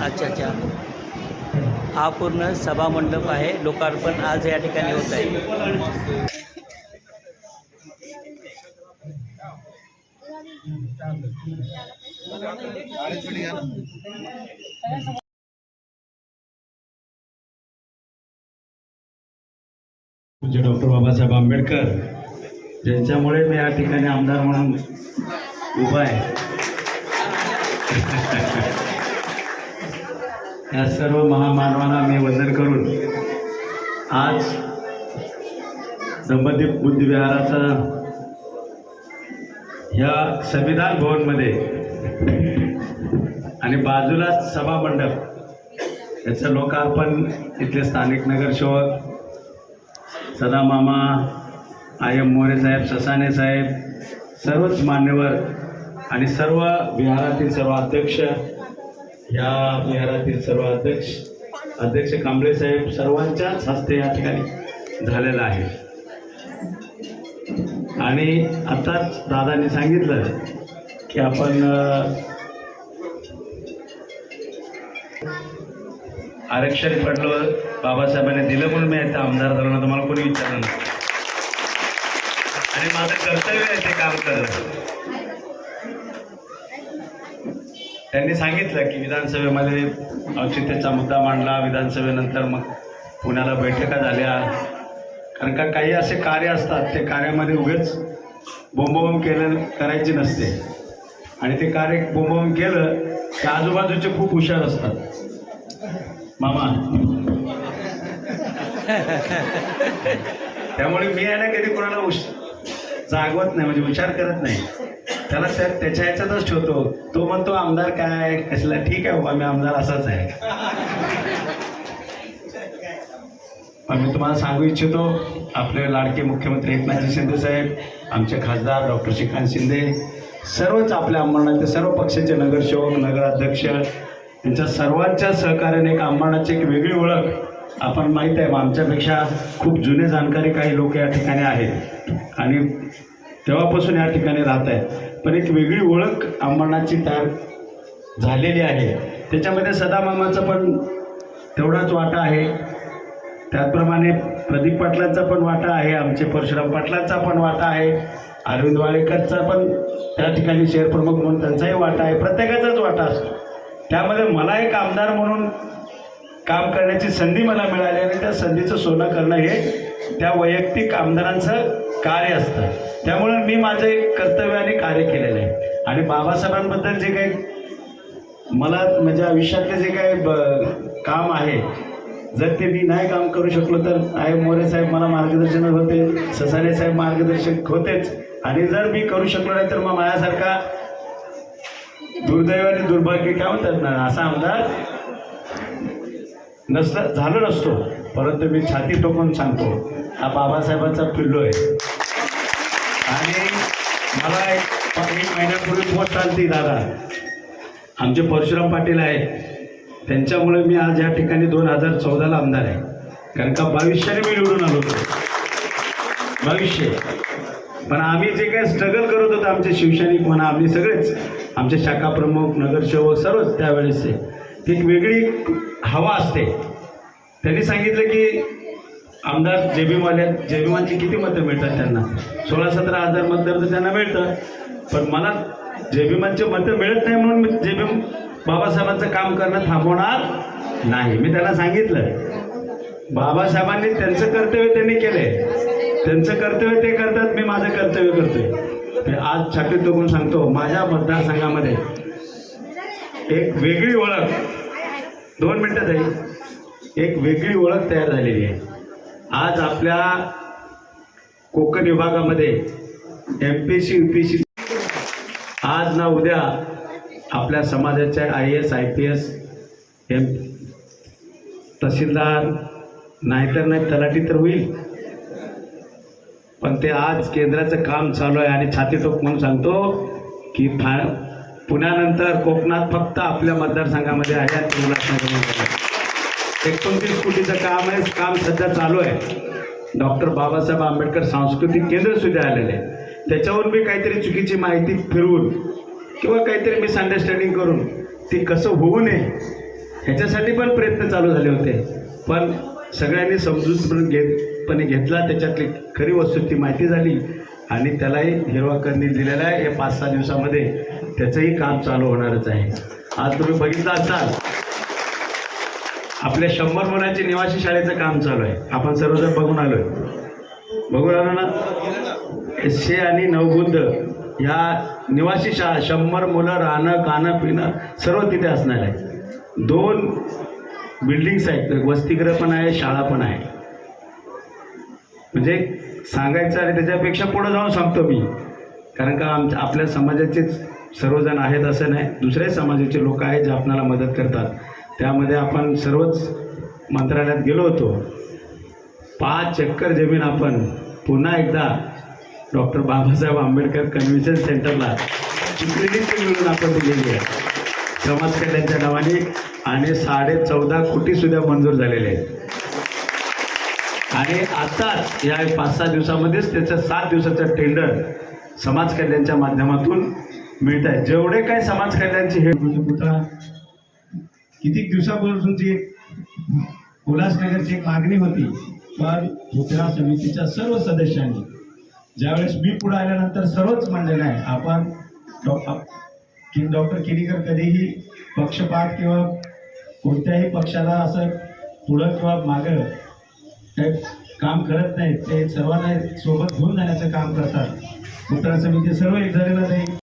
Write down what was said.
अच्छा अच्छा हा पूर्ण सभामंडप आहे. लोकार्पण आज या ठिकाणी होत आहे. पूज्य डॉक्टर बाबासाहेब आंबेडकर ज्यांच्यामुळे मी या ठिकाणी आमदार म्हणून उभा आहे. या सर्व महामानवांना मी वंदन करून आज संबंधित बुद्धविहाराचा ह्या संविधान भवनमध्ये आणि बाजूलाच सभामंडप याचं लोकार्पण इथले स्थानिक नगरसेवक सदामामा आय एम मोरे साहेब ससाने साहेब सर्वच मान्यवर आणि सर्व विहारातील सर्व अध्यक्ष या विहारातील सर्व अध्यक्ष अध्यक्ष कांबळे साहेब सर्वांच्याच हस्ते या ठिकाणी झालेला आहे. आणि आताच दादांनी सांगितलं की आपण आरक्षण पडलं बाबासाहेबांनी दिलं म्हणून मी आता आमदार झालो ना तुम्हाला कोणी विचारलं नाही. आणि माझं कर्तव्य आहे ते काम करत त्यांनी सांगितलं की विधानसभेमध्ये औचित्याचा मुद्दा मांडला. विधानसभेनंतर मग पुण्याला बैठका झाल्या. कारण का काही असे कार्य असतात ते कार्यामध्ये उगेच बोंबोबम केलं करायची नसते. आणि ते कार्य बोंबोबम केलं की आजूबाजूचे खूप हुशार असतात. मामा. त्यामुळे मी आहे ना कधी कोणाला उश जागवत नाही म्हणजे विचार करत नाही. त्याला साहेब त्याच्या ह्याच्यातच ठेवतो. तो म्हणतो आमदार काय? कसला ठीक आहे बाबा मी आमदार असाच आहे. पण मी तुम्हाला सांगू इच्छितो आपले लाडके मुख्यमंत्री एकनाथजी शिंदे साहेब आमचे खासदार डॉक्टर श्रीकांत शिंदे सर्वच आपल्या अंबरनाथचे सर्व पक्षाचे नगरसेवक नगराध्यक्ष यांच्या सर्वांच्या सहकार्याने एक अंबरनाथची एक वेगळी ओळख आपण माहीत आहे. आमच्यापेक्षा खूप जुने जाणकारी काही लोक या ठिकाणी आहेत. आणि तेव्हापासून या ठिकाणी राहत आहेत. पण एक वेगळी ओळख अंबरनाथची तयार झालेली आहे. त्याच्यामध्ये सदामामाचा पण तेवढाच वाटा आहे. त्याचप्रमाणे प्रदीप पाटलांचा पण वाटा आहे आमचे परशुराम पाटलांचा पण वाटा आहे अरविंद वाळेकरचा पण त्या ठिकाणी शहर प्रमुख म्हणून त्यांचाही वाटा आहे प्रत्येकाचाच वाटा असतो. त्यामध्ये मला एक आमदार म्हणून काम करण्याची संधी मला मिळाली आणि त्या संधीचं सोनं करणं हे त्या वैयक्तिक आमदारांचं कार्य असतं. त्यामुळे मी माझं एक कर्तव्य आणि कार्य केलेलं आहे. आणि बाबासाहेबांबद्दल जे काही मला म्हणजे आयुष्यातले जे काही ब- काम आहे जर ते मी नाही काम करू शकलो तर आय मोरे साहेब मला मार्गदर्शन होते ससाने साहेब मार्गदर्शक होतेच. आणि जर मी करू शकलो नाही तर मग माझ्यासारखा दुर्दैव आणि दुर्भाग्य काय म्हणतात ना असा आमदार नसला झालो नसतो. परंतु मी छाती टोकून सांगतो हा बाबासाहेबांचा पिल्लो आहे. आणि मला एक एक महिन्यापूर्वी पोस्ट आलती दादा. आमचे परशुराम पाटील आहेत. त्यांच्यामुळे मी आज या ठिकाणी दोन हजार चौदाला आमदार आहे. कारण का भविष्याने मी निवडून आलो होतो. भविष्य. पण आम्ही जे काही स्ट्रगल करत होतो आमचे शिवसैनिक म्हणा आम्ही सगळेच आमचे शाखा प्रमुख नगरसेवक सर्वच त्यावेळेसचे ती एक वेगळी हवा असते. त्यांनी सांगितलं की आमदार जेबीवाल्या जेबीमानची किती मतं मिळतात त्यांना? सोळा सतरा हजार मतदार तर त्यांना मिळतं. पण मला जेबीमानचे मतं मिळत नाही म्हणून मी जेबी बाबासाहेबांचं काम करणं थांबवणार नाही. मी त्यांना सांगितलं. बाबासाहेबांनी त्यांचं कर्तव्य त्यांनी केलंय. त्यांचं कर्तव्य ते करतात मी माझं कर्तव्य करतोय. मी आज छापीत बघून सांगतो माझ्या मतदारसंघामध्ये एक वेगळी ओळख दोन मिनटं जाईल एक वेगळी ओळख तयार झालेली आहे. आज आपल्या कोकण विभागामध्ये M P C U P C आज ना उद्या आपल्या समाजाच्या I S I P S M तहसीलदार नाहीतर नाही तलाठी तर होईल. पण ते आज केंद्राचं काम चालू आहे आणि छाती टोक म्हणून सांगतो की फा पुण्यानंतर कोकणात फक्त आपल्या मतदारसंघामध्ये आहे एकोणतीस कोटीचं काम आहे. काम सध्या चालू आहे. डॉक्टर बाबासाहेब आंबेडकर सांस्कृतिक केंद्र सुद्धा आलेले आहे त्याच्यावर मी काहीतरी चुकीची माहिती फिरवून किंवा काहीतरी मिसअंडरस्टँडिंग करून ती कसं होऊ नये ह्याच्यासाठी पण प्रयत्न चालू झाले होते. पण सगळ्यांनी समजूतपणे घेतपणे घेतला. त्याच्यातली खरी वस्तू ती माहिती झाली. आणि त्यालाही हिरवा करणी दिलेला आहे. या पाच सहा दिवसामध्ये त्याचंही काम चालू होणारच आहे. आज तुम्ही बघितलं असाल आपल्या शंभर मुलांची निवासी शाळेचं काम चालू आहे. आपण सर्वजण बघून आलोय. बघून आलो ना? एसशे आणि नवबुद्ध ह्या निवासी शाळा शंभर मुलं राहणं खाणं पिणं सर्व तिथे असणार आहे. दोन बिल्डिंग्स आहेत. वसतिगृह पण आहे शाळा पण आहे. म्हणजे सांगायचं आणि त्याच्यापेक्षा पुढं जाऊन सांगतो मी. कारण का आमच्या आपल्या समाजाचेच सर्वजण आहेत असं नाही. दुसऱ्या समाजाचे लोक आहेत जे आपल्याला मदत करतात. त्यामध्ये आपण सर्वच मंत्रालयात गेलो होतो. पाच एकर जमीन आपण पुन्हा एकदा डॉक्टर बाबासाहेब आंबेडकर कन्व्हेन्शन सेंटरला क्रेडिट मिळून आपण दिलेली आहे. समाज कल्याणच्या नावाने आणि साडे चौदा कोटी सुद्धा मंजूर झालेले आहेत. आणि आता या पाच सहा दिवसामध्येच त्याचं सात दिवसाचं टेंडर समाज कल्याणच्या माध्यमातून मिळत आहे. जेवढे काय समाज कल्याणचे हे पुत्रा कितीक दिवसापासूनची एक उल्हासनगरची एक मागणी होती पण भूतरा समितीच्या सर्व सदस्यांनी ज्यावेळेस मी पुढे आल्यानंतर सर्वच म्हणलेलं आहे आपण डॉ की डॉक्टर किडीकर कधीही पक्षपात किंवा कोणत्याही पक्षाला असं पुढं किंवा मागं काही काम करत नाहीत ते सर्वांना सोबत घेऊन जाण्याचं काम करतात. पुतळा समिती सर्व एक झालेलं नाही